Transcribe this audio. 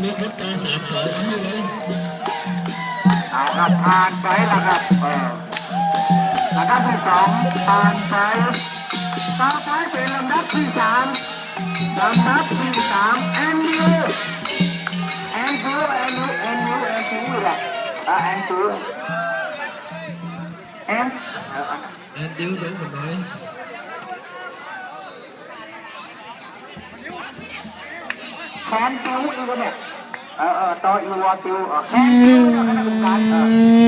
เมตรพุทธาสามสองคู่เลยเอาครับผ่านไปแล้วครับเออระดับที่สองผ่านไปต่อไปเป็นลำดับที่สามลำดับที่สามแอนยูแอนยูแอนยูแอนยูแอนยูแหละอ่าแอนยูแอนแอนยูเดี๋ยวผแอนยูอีกแล้ว เออต่ออีวอติวเออแค